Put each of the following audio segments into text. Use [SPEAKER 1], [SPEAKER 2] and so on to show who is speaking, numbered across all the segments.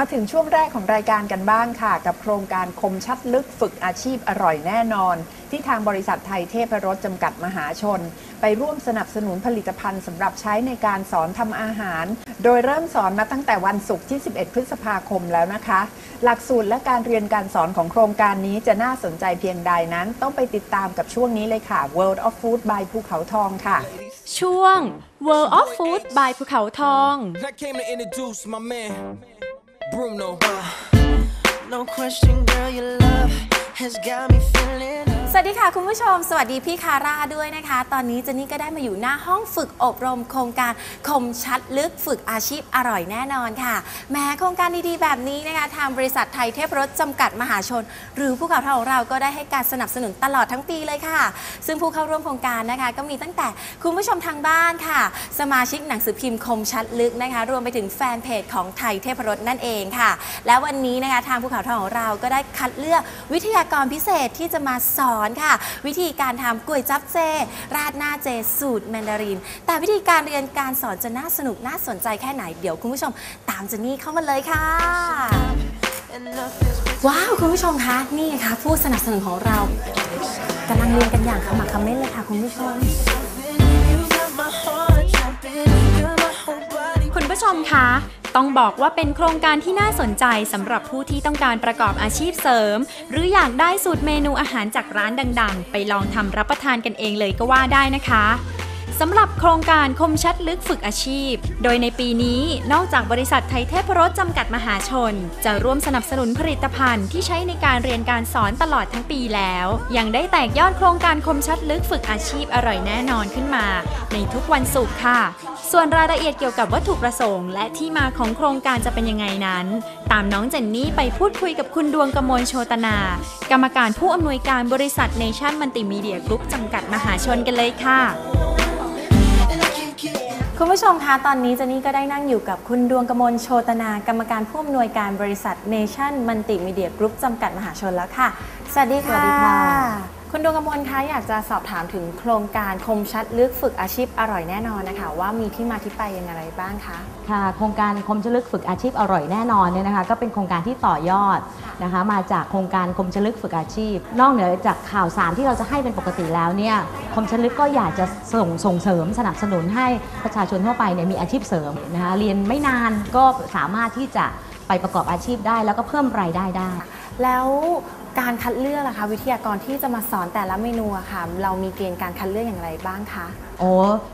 [SPEAKER 1] มาถึงช่วงแรกของรายการกันบ้างค่ะ กับโครงการคมชัดลึกฝึกอาชีพอร่อยแน่นอน ที่ทางบริษัทไทยเทพรสจำกัดมหาชน ไปร่วมสนับสนุนผลิตภัณฑ์สำหรับใช้ในการสอนทำอาหาร โดยเริ่มสอนมาตั้งแต่วันศุกร์ที่ 11 พฤษภาคมแล้วนะคะ หลักสูตรและการเรียนการสอนของโครงการนี้จะน่าสนใจเพียงใดนั้น ต้องไปติดตามกับช่วงนี้เลยค่ะ World of Food by ภูเขาทองค่ะ
[SPEAKER 2] ช่วง World of Food by ภูเขาทอง
[SPEAKER 3] Bruno.
[SPEAKER 4] Uh, no question, girl, your love has got me feeling.
[SPEAKER 2] สวัสดีค่ะคุณผู้ชม สวัสดีพี่คาร่าด้วยนะคะ ตอนนี้เจนนี่ก็ได้มาอยู่หน้าห้องฝึกอบรม โครงการคมชัดลึกฝึกอาชีพอร่อยแน่นอนค่ะแม้โครงการดีๆแบบนี้นะคะทางบริษัทไทยเทพรถจำกัดมหาชน หรือผู้ข่าวทองของเราก็ได้ให้การสนับสนุนตลอดทั้งปีเลยค่ะ ซึ่งผู้เข้าร่วมโครงการนะคะ ก็มีตั้งแต่คุณผู้ชมทางบ้านค่ะ สมาชิกหนังสือพิมพ์คมชัดลึกนะคะ รวมไปถึงแฟนเพจของไทยเทพรถนั่นเองค่ะ และวันนี้นะคะทางภูเขาทองของเราก็ได้คัดเลือกวิทยากรพิเศษที่จะมาสอนค่ะ วิธีการทำก๋วยจับเจ ราดหน้าเจสูตรแมนดาริน แต่วิธีการเรียนการสอนจะน่าสนุกน่าสนใจแค่ไหนเดี๋ยวคุณผู้ชมตามเจนนี่เข้ามาเลยค่ะ ว้าวคุณผู้ชมคะนี่ค่ะ ผู้สนับสนุนของเรากำลังเรียนกันอย่างขมักเขม้นเลยค่ะคุณผู้ชม
[SPEAKER 5] คุณผู้ชมคะ ต้องบอกว่าเป็นโครงการที่น่าสนใจสำหรับผู้ที่ต้องการประกอบอาชีพเสริม หรืออยากได้สูตรเมนูอาหารจากร้านดัง ๆ ไปลองทำรับประทานกันเองเลยก็ว่าได้นะคะ สำหรับโครงการคมชัดลึกฝึกอาชีพ โดยในปีนี้นอกจากบริษัทไทยเทพรสจำกัดมหาชน จะร่วมสนับสนุนผลิตภัณฑ์ที่ใช้ในการเรียนการสอนตลอดทั้งปีแล้ว ยังได้แตกยอดโครงการคมชัดลึกฝึกอาชีพอร่อยแน่นอนขึ้นมา ในทุกวันศุกร์ค่ะ ส่วนรายละเอียดเกี่ยวกับวัตถุประสงค์ และที่มาของโครงการจะเป็นยังไงนั้น ตามน้องเจนนี่ไปพูดคุยกับคุณดวงกมลโชตนา กรรมการผู้อำนวยการบริษัทเนชั่นมัลติมีเดียกรุ๊ปจำกัดมหาชนกันเลยค่ะ
[SPEAKER 2] คุณผู้ชมคะตอนนี้เจนนี่ก็ได้นั่งอยู่กับคุณดวงกมลโชตนากรรมการผู้อำนวยการบริษัทเนชั่นมัลติมีเดียกรุ๊ปจำกัดมหาชนแล้วค่ะ สวัสดีค่ะ
[SPEAKER 6] สวัสดี ค่ะ
[SPEAKER 2] คุณดวงกมลคะอยากจะสอบถามถึงโครงการคมชัดลึกฝึกอาชีพอร่อยแน่นอนนะคะ ว่ามีที่มาที่ไปยังไงบ้างคะ
[SPEAKER 6] ค่ะ โครงการคมชลึกฝึกอาชีพอร่อยแน่นอนเนี่ยนะคะ ก็เป็นโครงการที่ต่อยอดนะคะ มาจากโครงการคมชลึกฝึกอาชีพ นอกเหนือจากข่าวสารที่เราจะให้เป็นปกติแล้วเนี่ยคมชลึกก็อยากจะส่งส่งเสริมสนับสนุนให้ประชาชนทั่วไปเนี่ยมีอาชีพเสริมนะคะเรียนไม่นานก็สามารถที่จะไปประกอบอาชีพได้ แล้วก็เพิ่มรายได้ได้
[SPEAKER 2] แล้ว การคัดเลือกนะคะ วิทยากรที่จะมาสอนแต่ละเมนูอะค่ะ เรามีเกณฑ์การคัดเลือกอย่างไรบ้างคะ
[SPEAKER 6] โอ้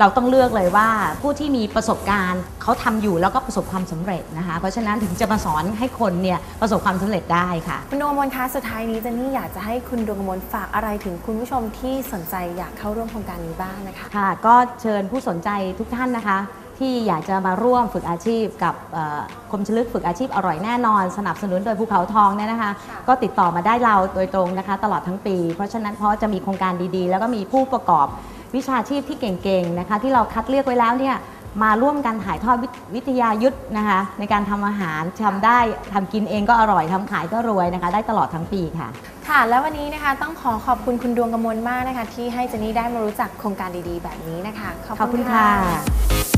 [SPEAKER 6] เราต้องเลือกเลยว่าผู้ที่มีประสบการณ์เขาทำอยู่แล้วก็ประสบความสำเร็จนะคะ เพราะฉะนั้นถึงจะมาสอนให้คนเนี่ยประสบความสำเร็จได้ค่ะ
[SPEAKER 2] คุณดวงกมลคะสุดท้ายนี้เจนนี่อยากจะให้คุณดวงกมลฝากอะไรถึงคุณผู้ชมที่สนใจอยากเข้าร่วมโครงการนี้บ้างนะคะ
[SPEAKER 6] ค่ะก็เชิญผู้สนใจทุกท่านนะคะ ที่อยากจะมาร่วมฝึกอาชีพกับเอ่อคมชลึกฝึกอาชีพอร่อยแน่นอน สนับสนุนโดยภูเขาทองเนี่ยนะคะ ก็ติดต่อมาได้เราโดยตรงนะคะ ตลอดทั้งปี เพราะฉะนั้นเพราะจะมีโครงการดีๆ แล้วก็มีผู้ประกอบวิชาชีพที่เก่งๆนะคะที่เราคัดเลือกไว้แล้วเนี่ยมาร่วมกันถ่ายทอดวิวิทยายุทธนะคะ ในการทำอาหารทำได้ทำกินเองก็อร่อยทำขายก็รวยนะคะ ได้ตลอดทั้งปีค่ะ
[SPEAKER 2] ค่ะ แล้ววันนี้นะคะต้องขอขอบคุณคุณดวงกมลมากนะคะ ที่ให้เจนนี่ได้มารู้จักโครงการดีๆ แบบนี้นะคะ
[SPEAKER 6] ขอบคุณค่ะ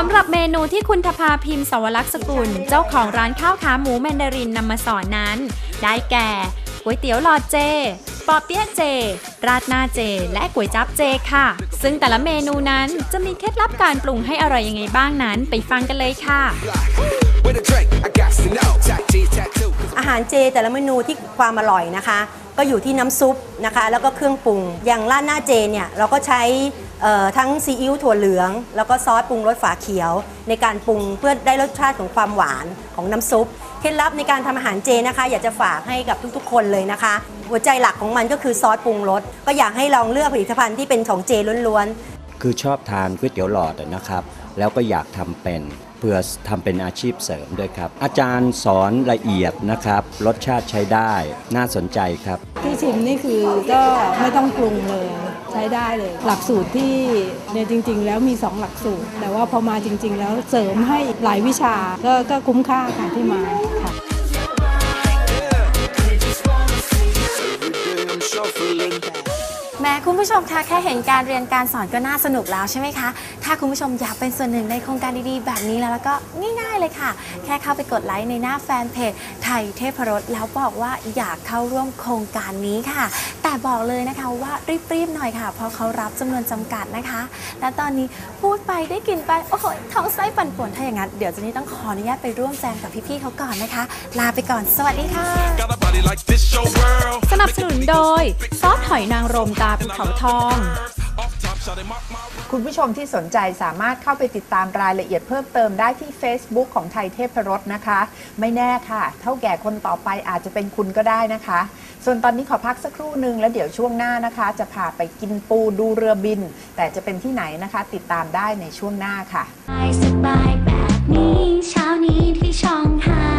[SPEAKER 5] สำหรับเมนูที่คุณทภาพิมพ์สวรักษ์สกุล เจ้าของร้านข้าวขาหมูแมนดารินนำมาสอนนั้น ได้แก่ก๋วยเตี๋ยวหลอดเจปอเปี๊ยะเจ ราดหน้าเจ และก๋วยจั๊บเจค่ะ ซึ่งแต่ละเมนูนั้นจะมีเคล็ดลับการปรุงให้อร่อยยังไงบ้างนั้นไปฟังกันเลยค่ะ
[SPEAKER 7] อาหารเจแต่ละเมนูที่ความอร่อยนะคะ ก็อยู่ที่น้ำซุปนะคะ แล้วก็เครื่องปรุง อย่างราดหน้าเจเนี่ยเราก็ใช้ ทั้งซีอิ๊วถั่วเหลือง แล้วก็ซอสปรุงรสฝาเขียว ในการปรุงเพื่อได้รสชาติของความหวานของน้ำซุปเคล็ดลับในการทำอาหารเจนะคะ อยากจะฝากให้กับทุกๆ คนเลยนะคะ หัวใจหลักของมันก็คือซอสปรุงรสก็อยากให้ลองเลือกผลิตภัณฑ์ที่เป็นของเจล้วนๆ
[SPEAKER 8] คือชอบทานก๋วยเตี๋ยวหลอดอะนะครับ แล้วก็อยากทำเป็นเพื่อทำเป็นอาชีพเสริมด้วยครับ อาจารย์สอนละเอียดนะครับ รสชาติใช้ได้ น่าสนใจครับ
[SPEAKER 9] ที่ชิมนี่คือก็ไม่ต้องปรุงเลย ใช้ได้เลย หลักสูตรที่เนี่ยจริง ๆ แล้วมี 2 หลักสูตร แต่ว่าพอมาจริง ๆ แล้วเสริมให้หลายวิชาก็ก็คุ้มค่าค่ะที่มาค่ะ
[SPEAKER 2] คุณผู้ชมคะแค่เห็นการเรียนการสอนก็น่าสนุกแล้วใช่ไหมคะ ถ้าคุณผู้ชมอยากเป็นส่วนหนึ่งในโครงการดีๆ แบบนี้แล้วแล้วก็ง่ายๆเลยค่ะ แค่เข้าไปกดไลค์ในหน้าแฟนเพจไทยเทพรสแล้วบอกว่าอยากเข้าร่วมโครงการนี้ค่ะ แต่บอกเลยนะคะว่ารีบๆหน่อยค่ะ เพราะเขารับจำนวนจำกัดนะคะ และตอนนี้พูดไปได้กินไปโอ้โหท้องไส้ปั่นป่วนถ้าอย่างนั้นเดี๋ยวเจนนี่ต้องขออนุญาตไปร่วมแจมกับพี่ๆเขาก่อนนะคะ ลาไปก่อนสวัสดีค่ะ
[SPEAKER 3] Got a body like this, your world.
[SPEAKER 5] สนับสนุนโดยซอสหอยนางรมตาภูเขาทอง
[SPEAKER 1] คุณผู้ชมที่สนใจสามารถเข้าไปติดตามรายละเอียดเพิ่มเติมได้ที่ Facebook ของไทยเทพรสนะคะ ไม่แน่ค่ะ เท่าแก่คนต่อไปอาจจะเป็นคุณก็ได้นะคะ ส่วนตอนนี้ขอพักสักครู่หนึ่งแล้วเดี๋ยวช่วงหน้านะคะ จะพาไปกินปูดูเรือบิน แต่จะเป็นที่ไหนนะคะ ติดตามได้ในช่วงหน้าค่ะ
[SPEAKER 10] สบายๆแบบนี้เช้านี้ที่ช่องหา